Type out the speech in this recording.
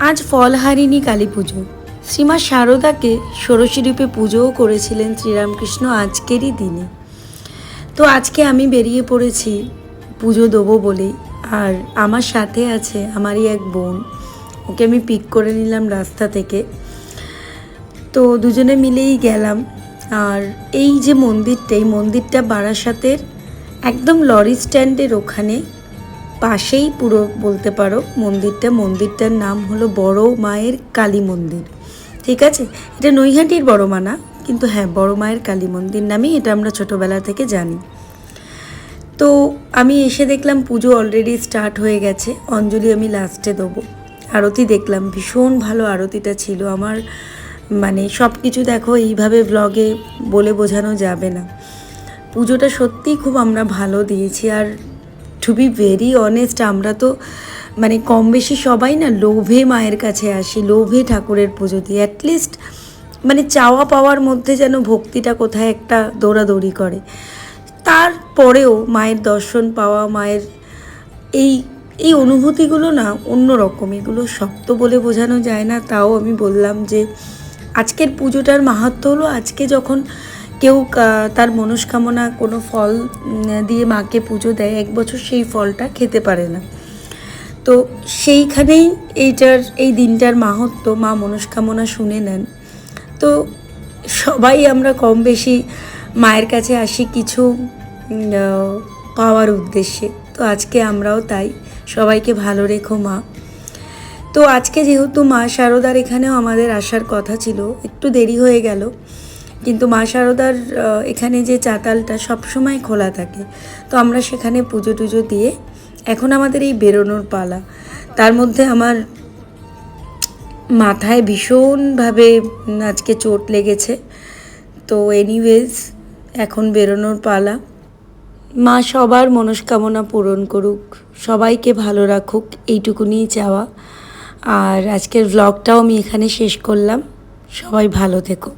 আজ ফলহারিণী কালী পুজো। শ্রীমা শারদাকে ষোড়শী রূপে পুজোও করেছিলেন শ্রীরামকৃষ্ণ আজকেরই দিনে। তো আজকে আমি বেরিয়ে পড়েছি, পুজো দেবো বলেই। আর আমার সাথে আছে আমারই এক বোন, ওকে আমি পিক করে নিলাম রাস্তা থেকে। তো দুজনে মিলেই গেলাম। আর এই যে মন্দিরটা, এই মন্দিরটা বারাসাতের একদম লরি স্ট্যান্ডের ওখানে পাশেই পুরো বলতে পারো মন্দিরটা। মন্দিরটার নাম হলো বড় মায়ের কালী মন্দির। ঠিক আছে? এটা নৈহাটির বড় মা না? কিন্তু হ্যাঁ বড় মায়ের কালী মন্দির নামেই এটা আমরা ছোটোবেলা থেকে জানি। তো আমি এসে দেখলাম পুজো অলরেডি স্টার্ট হয়ে গেছে। অঞ্জলি আমি লাস্টে দেবো। আরতি দেখলাম, ভীষণ ভালো আরতিটা ছিল। আমার মানে সব কিছু দেখো, এইভাবে ব্লগে বলে বোঝানো যাবে না। পুজোটা সত্যিই খুব আমরা ভালো দিয়েছি। আর টু বি ভেরি অনেস্ট আমরা তো মানে কম বেশি সবাই না লোভে মায়ের কাছে আসি, লোভে ঠাকুরের পুজো দিই। অ্যাটলিস্ট মানে চাওয়া পাওয়ার মধ্যে যেন ভক্তিটা কোথায় একটা দৌড়াদৌড়ি করে। তারপরেও মায়ের দর্শন পাওয়া, মায়ের এই এই অনুভূতিগুলো না অন্য রকম এগুলো শক্ত বলে বোঝানো যায় না। তাও আমি বললাম যে, আজকের পুজোটার মাহাত্ম হলো, আজকে যখন কেউ তার মনস্কামনা কোনো ফল দিয়ে মাকে পুজো দেয়, এক বছর সেই ফলটা খেতে পারে না। তো সেইখানেই এইটার, এই দিনটার মাহাত্ম মা মনস্কামনা শুনে নেন। তো সবাই আমরা কম বেশি মায়ের কাছে আসি কিছু পাওয়ার উদ্দেশ্যে। তো আজকে আমরাও তাই। সবাইকে ভালো রেখো মা। তো আজকে যেহেতু মা শারদার এখানেও আমাদের আসার কথা ছিল, একটু দেরি হয়ে গেল। কিন্তু মা শারদার এখানে যে চাতালটা সবসময় খোলা থাকে, তো আমরা সেখানে পুজো টুজো দিয়ে এখন আমাদের এই বেরোনোর পালা। তার মধ্যে আমার মাথায় ভীষণভাবে আজকে চোট লেগেছে। তো এনিওয়েজ এখন বেরোনোর পালা। মা সবার মনস্কামনা পূরণ করুক, সবাইকে ভালো রাখুক এইটুকুনি চাওয়া। আর আজকের ভ্লগটাও আমি এখানে শেষ করলাম। সবাই ভালো থেকো।